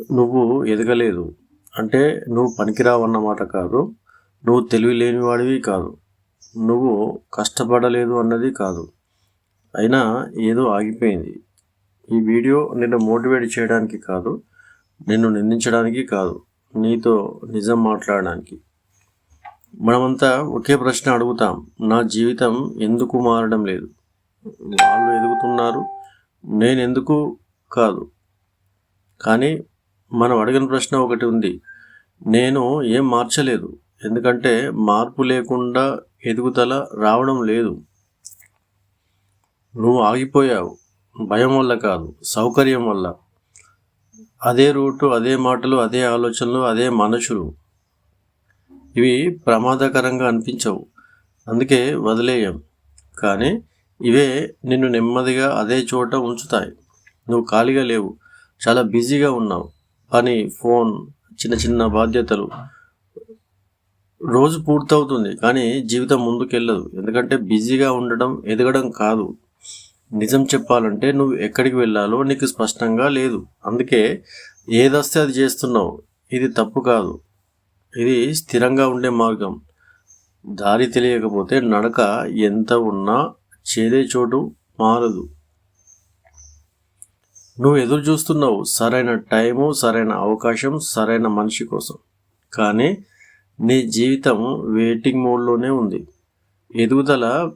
నువ్వు ఎదగలేదు. అంటే నువ్వు పనికిరావన్నమాట కాదు. నువ్వు తెలివి లేనివాడివి కాదు. నువ్వు కష్టపడలేదు అన్నది కాదు. అయినా ఏదో ఆగిపోయింది. ఈ వీడియో నిన్ను మోటివేట్ చేయడానికి కాదు. నిన్ను నిందించడానికి కాదు. నీతో నిజం మాట్లాడడానికి. మనమంతా ఒకే ప్రశ్న అడుగుతాం. నా జీవితం ఎందుకు మారడం లేదు? వాళ్ళు ఎదుగుతున్నారు. నేను ఎందుకు కాదు. కానీ మనం అడిగిన ప్రశ్న ఒకటి ఉంది. నేను ఏం మార్చలేదు. ఎందుకంటే మార్పు లేకుండా ఎదుగుదల రావడం లేదు. నువ్వు ఆగిపోయావు. భయం వల్ల కాదు. సౌకర్యం వల్ల. అదే రూటు అదే మాటలు అదే ఆలోచనలు అదే మనుషులు ఇవి ప్రమాదకరంగా అనిపించవు. అందుకే వదిలేయం. కానీ ఇవే నిన్ను నెమ్మదిగా అదే చోట ఉంచుతాయి. నువ్వు ఖాళీగా లేవు. చాలా బిజీగా ఉన్నావు. పని ఫోన్ చిన్న చిన్న బాధ్యతలు రోజు పూర్తవుతుంది. కానీ జీవితం ముందుకెళ్ళదు. ఎందుకంటే బిజీగా ఉండడం ఎదగడం కాదు. నిజం చెప్పాలంటే నువ్వు ఎక్కడికి వెళ్ళాలో నీకు స్పష్టంగా లేదు. అందుకే ఏదొస్తే అది చేస్తున్నావు. ఇది తప్పు కాదు. ఇది స్థిరంగా ఉండే మార్గం. దారి తెలియకపోతే నడక ఎంత ఉన్నా చేదే చోటు మారదు. నువ్వు ఎదురు చూస్తున్నావు సరైన టైము సరైన అవకాశం సరైన మనిషి కోసం. కానీ నీ జీవితం వెయిటింగ్ మోడ్లోనే ఉంది. ఎదుగుదల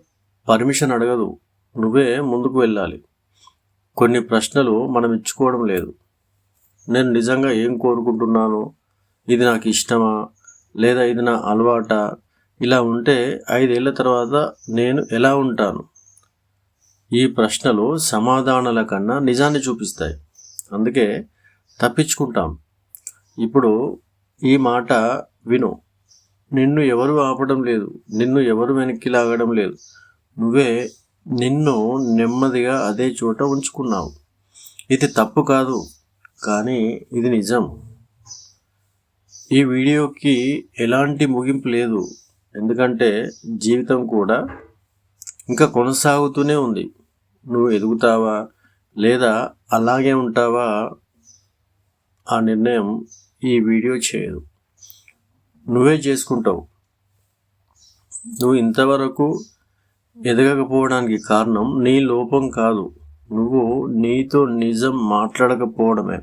పర్మిషన్ అడగదు. నువ్వే ముందుకు వెళ్ళాలి. కొన్ని ప్రశ్నలు మనం ఇచ్చుకోవడం లేదు. నేను నిజంగా ఏం కోరుకుంటున్నాను? ఇది నాకు ఇష్టమా? లేదా ఇది నా అలవాట? ఇలా ఉంటే ఐదేళ్ళ తర్వాత నేను ఎలా ఉంటాను? ఈ ప్రశ్నలు సమాధానాల కన్నా నిజాన్ని చూపిస్తాయి. అందుకే తప్పించుకుంటాం. ఇప్పుడు ఈ మాట విను. నిన్ను ఎవరు ఆపడం లేదు. నిన్ను ఎవరు వెనక్కి లాగడం లేదు. నువ్వే నిన్ను నెమ్మదిగా అదే చోట ఉంచుకున్నావు. ఇది తప్పు కాదు కానీ ఇది నిజం. ఈ వీడియోకి ఎలాంటి ముగింపు లేదు. ఎందుకంటే జీవితం కూడా ఇంకా కొనసాగుతూనే ఉంది. నువ్వు ఎదుగుతావా? లేదా అలాగే ఉంటావా? ఆ నిర్ణయం ఈ వీడియో చేయదు. నువ్వే చేసుకుంటావు. నువ్వు ఇంతవరకు ఎదగకపోవడానికి కారణం నీ లోపం కాదు. నువ్వు నీతో నిజం మాట్లాడకపోవడమే.